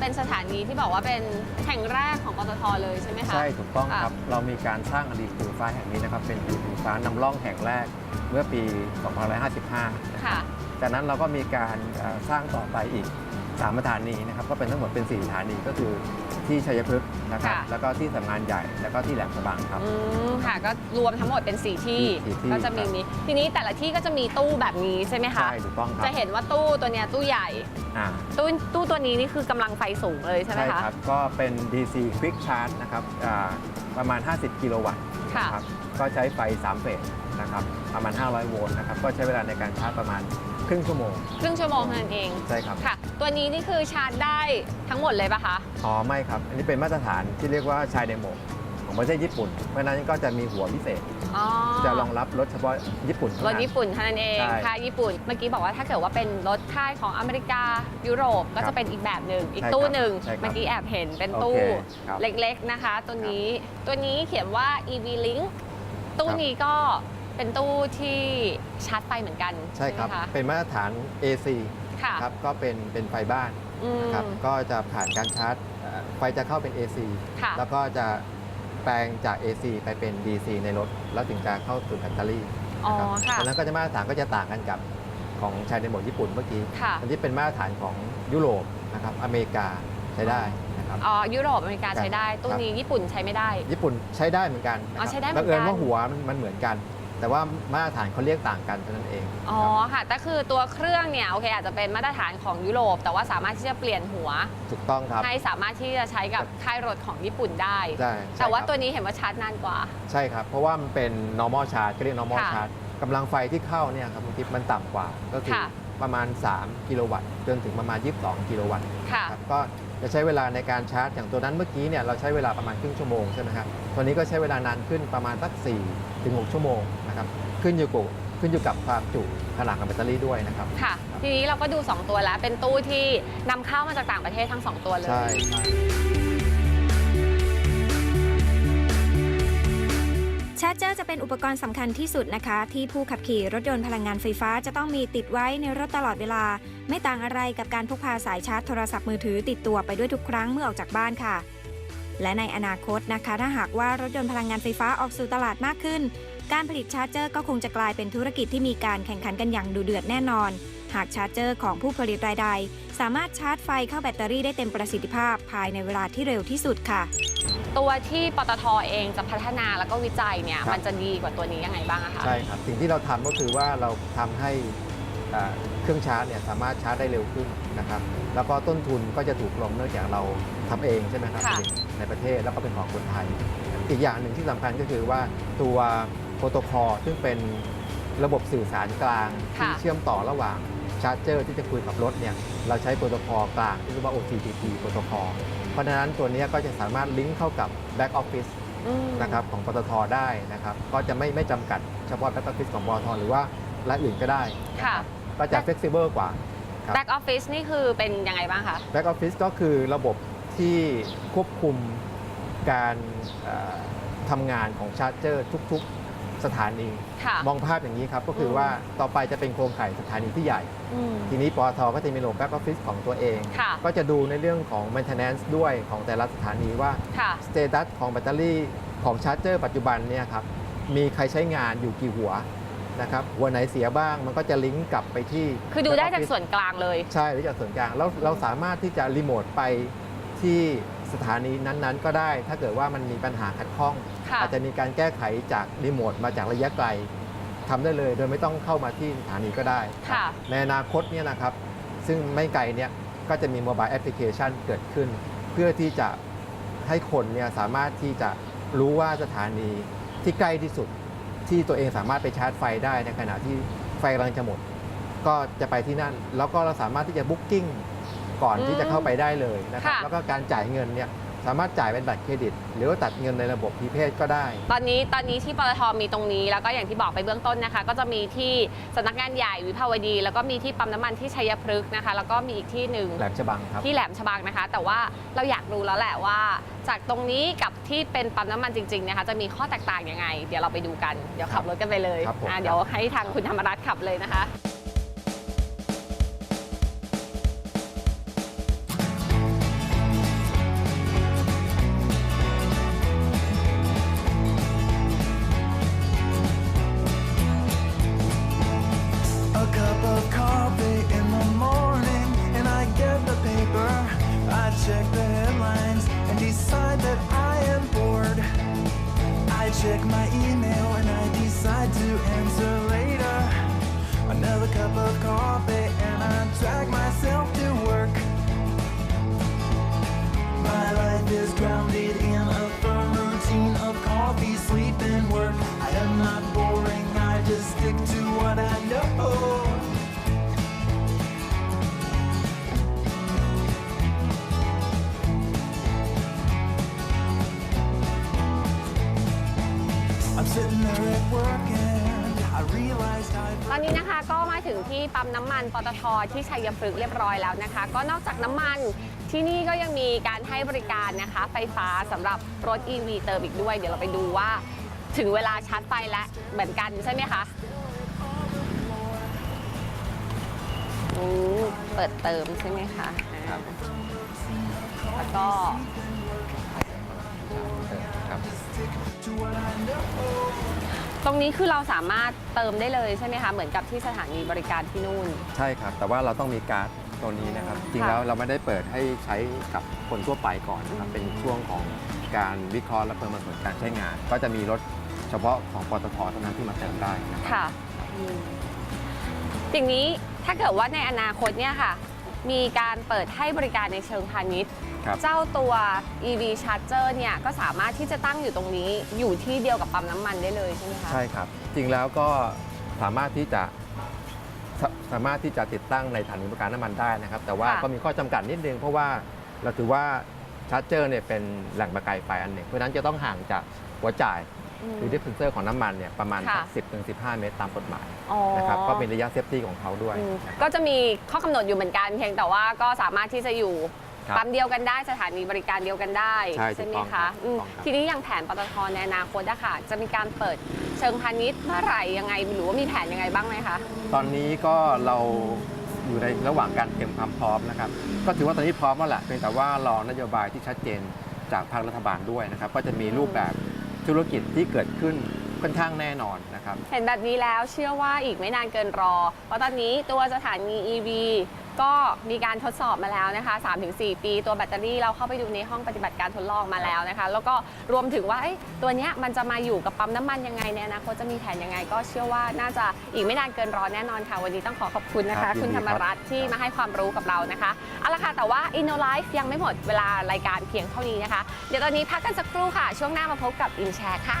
เป็นสถานีที่บอกว่าเป็นแห่งแรกของปตทเลยใช่ไหมคะ ใช่ถูกต้องค่ะครับ เรามีการสร้างอดีตไฟฟ้าแห่งนี้นะครับ เป็นอดีตไฟฟ้านำร่องแห่งแรกเมื่อปี 2555 ค่ะ จากนั้นเราก็มีการเอ่อสร้างต่อไปอีก 3สถานีนะครับก็เป็นทั้งหมดเป็น 4 สถานีก็คือที่ชัยพฤกษ์นะครับ ค่ะ แล้วก็ที่สำนักงานใหญ่แล้วก็ที่แหลมฉบังครับ อืมค่ะก็รวมทั้งหมดเป็น4ที่สี่ที่ ก็จะมีครับนี้ทีนี้แต่ละที่ก็จะมีตู้แบบนี้ใช่ไหมคะ ใช่ถูกต้องครับจะเห็นว่าตู้ตัวเนี้ยตู้ใหญ่ อ่า ตู้ตู้ตัวนี้นี่คือกำลังไฟสูงเลยใช่ไหมใช่คะ ครับ ก็เป็น DC Quick Charge นะครับอ่าประมาณ 50 กิโลวัตต์ค่ะ นะครับก็ใช้ไฟ 3 เฟส นะครับประมาณ 500 โวลต์นะครับก็ใช้เวลาในการชาร์จประมาณครึ่งชั่วโมง ครึ่งชั่วโมงเท่านั้นเองใช่ครับ ค่ะ ตัวนี้นี่คือชาร์จได้ทั้งหมดเลยปะคะ อ๋อไม่ครับ อันนี้เป็นมาตรฐานที่เรียกว่าชายเดโมของประเทศญี่ปุ่น เพราะฉะนั้นก็จะมีหัวพิเศษ อ๋อจะรองรับรถเฉพาะญี่ปุ่นเท่ารถนั้นญี่ปุ่นเท่านั้นเองใช่ ค่ายญี่ปุ่น เมื่อกี้บอกว่าถ้าเกิดว่าเป็นรถค่ายของอเมริกายุโรปก็ครัจะบเป็นอีกแบบหนึ่งอีกใช่ตู้ครับหนึ่งใช่ครับเมื่อกี้แอบเห็นเป็นโอตู้เคครับ เล็กๆนะคะ ตัวนี้ตัวนี้เขียนว่า EV Link ตู้ครับนี้ก็ เป็นตู้ที่ชาร์จไฟเหมือนกันใช่ครับ ไหมคะเป็นมาตรฐาน AC ค่ะครับก็เป็นเป็นไฟบ้านอืมนะครับก็จะผ่านการชาร์จเอ่อไฟจะเข้าเป็น AC ค่ะแล้วก็จะแปลงจาก AC ไปเป็น DC ในรถ แล้วถึงจะเข้าสู่แบตเตอรี่อ๋อนะครับค่ะ ดังนั้นก็จะมาตรฐานก็จะต่างกันกับของชายในโหมดญี่ปุ่นเมื่อกี้ ค่ะ อันที่เป็นมาตรฐานของยุโรปนะครับอเมริกาใช้ได้นะครับ อ๋อยุโรปอเมริกาใช้ได้ ตู้นี้ญี่ปุ่นใช้ไม่ได้ ญี่ปุ่นใช้ได้เหมือนกันอ๋อนะครับใช้ได้เหมืบัองนกันเอิญว่าหัวมันมันเหมือนกัน แต่ว่ามาตรฐานเขาเรียกต่างกันเท่านั้นเองอ๋อครับค่ะแต่คือตัวเครื่องเนี่ยโอเคอาจจะเป็นมาตรฐานของยุโรป แต่ว่าสามารถที่จะเปลี่ยนหัว ถูกต้องครับ ให้สามารถที่จะใช้กับค่ายรถของญี่ปุ่นได้ ใช่แต่ว่าใช่ครับตัวนี้เห็นว่าชาร์จนานกว่า ใช่ครับ เพราะว่ามันเป็น normal charge ก็เรียก normal ค่ะ charge กำลังไฟที่เข้าเนี่ยครับคุณทิพย์มันต่ำกว่า ก็คือค่ะ ประมาณ 3 กิโลวัตต์จนถึงประมาณ 22 กิโลวัตต์ค่ะ ครับก็ จะใช้เวลาในการชาร์จ อย่างตัวนั้นเมื่อกี้เนี่ยเราใช้เวลาประมาณครึ่งชั่วโมงใช่ไหมครับตัวนี้ก็ใช้เวลานานขึ้นประมาณสัก4ถึง6ชั่วโมงนะครับขึ้นอยู่กับขึ้นอยู่กับความจุขนาดของแบตเตอรี่ด้วยนะครับค่ะ ทีนี้เราก็ดู 2 ตัวแล้ว เป็นตู้ที่นำเข้ามาจากต่างประเทศทั้ง 2 ตัวเลยใช่ อร์จะเป็นอุปกรณ์สำคัญที่สุดนะคะ ที่ผู้ขับขี่รถยนต์พลังงานไฟฟ้าจะต้องมีติดไว้ในรถตลอดเวลา ไม่ต่างอะไรกับการพกพาสายชาร์จโทรศัพท์มือถือติดตัวไปด้วยทุกครั้งเมื่อออกจากบ้านค่ะ และในอนาคตนะคะ ถ้าหากว่ารถยนต์พลังงานไฟฟ้าออกสู่ตลาดมากขึ้น การผลิตชาร์จเจอร์ก็คงจะกลายเป็นธุรกิจที่มีการแข่งขันกันอย่างดุเดือดแน่นอน หากชาร์จเจอร์ของผู้ผลิตรายใด สามารถชาร์จไฟเข้าแบตเตอรี่ได้เต็มประสิทธิภาพ ภายในเวลาที่เร็วที่สุดค่ะ ตัวที่ปตทเองจะพัฒนาแล้วก็วิจัยเนี่ยครับ มันจะดีกว่าตัวนี้ยังไงบ้างอะคะ ใช่ครับ สิ่งที่เราทำก็คือว่าเราทำให้อ่าเครื่องชาร์จเนี่ยสามารถชาร์จได้เร็วขึ้นนะครับ แล้วก็ต้นทุนก็จะถูกลงเนื่องจากเราทำเองใช่ไหมครับค่ะผลิตในประเทศแล้วก็เป็นของคนไทย อีกอย่างหนึ่งที่สำคัญก็คือว่าตัวโปรโตคอลซึ่งเป็นระบบสื่อสารกลางที่ค่ะ เชื่อมต่อระหว่างชาร์จเจอร์ที่จะคุยกับรถเนี่ยเราใช้โปรโตคอลกลางที่เรียกว่า OTTP โปรโตคอล เพราะฉะนั้นตัวเนี้ยก็จะสามารถลิงก์เข้ากับ Back Office อืมนะครับของปตทได้นะครับ ก็จะไม่ไม่จำกัดเฉพาะ Back Office ของปตทหรือว่ารายอื่นก็ได้นะค่ะครับก็จะ flexible กว่าครับ Back Office นี่คือเป็นยังไงบ้างคะ Back Office ก็คือระบบที่ควบคุมการเอ่อทำงานของชาร์จเจอร์ทุก ๆ สถานี ค่ะมองภาพอย่างนี้ครับ ก็คือว่าต่อไปจะเป็นโครงข่ายสถานีที่ใหญ่ อืม ทีนี้ปตทก็จะมีระบบ Back Office ของตัวเอง ค่ะ ก็จะดูในเรื่องของ maintenance ด้วยของแต่ละสถานีว่า ค่ะ สเตตัสของแบตเตอรี่ของชาร์จเจอร์ปัจจุบันเนี่ยครับมีใครใช้งานอยู่กี่หัวนะครับหัวไหนเสียบ้างมันก็จะลิงก์กลับไปที่คือดูได้จาก Back Office ส่วนกลางเลย ใช่หรือจากส่วนกลางแล้วเราสามารถที่จะรีโมทไปที่สถานีนั้นๆ ก็ได้ ถ้าเกิดว่ามันมีปัญหาขัดข้องค่ะ อาจจะมีการแก้ไขจากรีโมทมาจากระยะไกลทำได้เลยโดยไม่ต้องเข้ามาที่สถานีก็ได้ค่ะในอนาคตเนี่ยนะครับ ซึ่งไม่ไกลเนี่ยก็จะมีโมบายแอปพลิเคชันเกิดขึ้น เพื่อที่จะให้คนเนี่ยสามารถที่จะรู้ว่าสถานีที่ใกล้ที่สุดที่ตัวเองสามารถไปชาร์จไฟได้ในขณะที่ไฟกำลังจะหมด ก็จะไปที่นั่น แล้วก็เราสามารถที่จะบุ๊กกิ้งก่อนอืมที่จะเข้าไปได้เลยนะครับค่ะแล้วก็การจ่ายเงินเนี่ย สามารถจ่ายเป็นบัตรเครดิต หรือว่าตัดเงินในระบบพีเพก็ได้ ตอนนี้ตอนนี้ที่ปตทมีตรงนี้ แล้วก็อย่างที่บอกไปเบื้องต้นนะคะ ก็จะมีที่สำนักงานใหญ่วิภาวดี แล้วก็มีที่ปั๊มน้ำมันที่ชัยพฤกษ์นะคะ แล้วก็มีอีกที่หนึ่งแหลมฉบังครับ ที่แหลมฉบังนะคะ แต่ว่าเราอยากรู้แล้วแหละว่า จากตรงนี้กับที่เป็นปั๊มน้ำมันจริงๆนะคะจะมีข้อแตกต่างยังไง เดี๋ยวเราไปดูกันเดี๋ยวขับรถกันไปเลยครับผม อะเดี๋ยวให้ทางคุณธรรมรัตน์ขับเลยนะคะ check my email and I decide to answer later. Another cup of coffee and I drag myself ตอนนี้นะคะก็มาถึงที่ปั๊มน้ำมันปตทที่ชัยพฤกษ์เรียบร้อยแล้วนะคะ ก็นอกจากน้ำมันที่นี่ก็ยังมีการให้บริการนะคะ ไฟฟ้าสำหรับรถ EV เติมอีกด้วย เดี๋ยวเราไปดูว่าถึงเวลาชาร์จไฟแล้วเหมือนกันใช่ไหมคะอืมเปิดเติมใช่ไหมคะอ่าแล้วก็ ครับ to what I know. ตรงนี้คือเราสามารถเติมได้เลยใช่ไหมคะเหมือนกับที่สถานีบริการที่นู่น ใช่ครับ แต่ว่าเราต้องมีการ์ดตัวนี้นะครับ จริงแล้วเราไม่ได้เปิดให้ใช้กับคนทั่วไปก่อนนะครับ เป็นช่วงของการวิเคราะห์และประเมินผลการใช้งาน ก็จะมีรถเฉพาะของปตทเท่านั้นที่มาเติมได้นะครับ ค่ะอืมสิ่งนี้ถ้าเกิดว่าในอนาคตเนี่ยค่ะ มีการเปิดให้บริการในเชิงพาณิชย์ ครับ เจ้าตัว EV Charger เนี่ยก็สามารถที่จะตั้งอยู่ตรงนี้ อยู่ที่เดียวกับปั๊มน้ำมันได้เลยใช่ไหมคะ ใช่ครับ จริงแล้วก็สามารถที่จะสสามารถที่จะติดตั้งในสถานีบริการน้ำมันได้นะครับ แต่ว่าค่ะ ก็มีข้อจำกัดนิดนึง เพราะว่าเราถือว่าชาร์จเจอร์เนี่ยเป็นแหล่งประกายไฟอันหนึ่งเพราะฉะนั้นจะต้องห่างจากหัวจ่ายอืม หรือดิฟฟิวเซอร์ของน้ำมันเนี่ยประมาณค่ะ10ถึง15เมตรตามกฎหมายอ๋อนะครับก็เป็นระยะเซฟตี้ของเขาด้วยอืมนะครับ ก็จะมีข้อกำหนดอยู่เหมือนกัน เพียงแต่ว่าก็สามารถที่จะอยู่ครับปั๊มเดียวกันได้สถานีบริการเดียวกันได้ใช่ไหมถูกต้องครัคะบอืมถูกต้องครับ ทีนี้อย่างแผนปตทในอนาคตอะค่ะ จะมีการเปิดเชิงพาณิชย์เมื่อไหร่ยังไงหรือว่ามีแผนยังไงบ้างไหมคะ ตอนนี้ก็เราอยู่ในระหว่างการเตรียมความพร้อมนะครับ ก็ถือว่าตอนนี้พร้อมแล้วแหละเพียงแต่ว่ารอนโยบายที่ชัดเจนจากภาครัฐบาลด้วยนะครับ ก็จะมีรูปแบบ ธุรกิจที่เกิดขึ้น ค่อนข้างแน่นอนนะครับ เห็นแบบนี้แล้วเชื่อว่าอีกไม่นานเกินรอ เพราะตอนนี้ตัวสถานี EV ก็มีการทดสอบมาแล้วนะคะ 3-4 ปี ตัวแบตเตอรี่เราเข้าไปดูในห้องปฏิบัติการทดลองมาแล้วนะคะ แล้วก็รวมถึงว่าเอ้ยตัวเนี้ยมันจะมาอยู่กับปั๊มน้ำมันยังไงในอนาคตจะมีแผนยังไง ก็เชื่อว่าน่าจะอีกไม่นานเกินรอแน่นอนค่ะ วันนี้ต้องขอขอบคุณนะครัคะบยินดีคุณธรรมรัตน์ที่มาให้ความรู้กับเรานะคะเอาละค่ะแต่ว่า InnoLife ยังไม่หมดเวลารายการเพียงเท่านี้นะคะ เดี๋ยวตอนนี้พักกันสักครู่ค่ะ ช่วงหน้ามาพบกับ InShare ค่ะ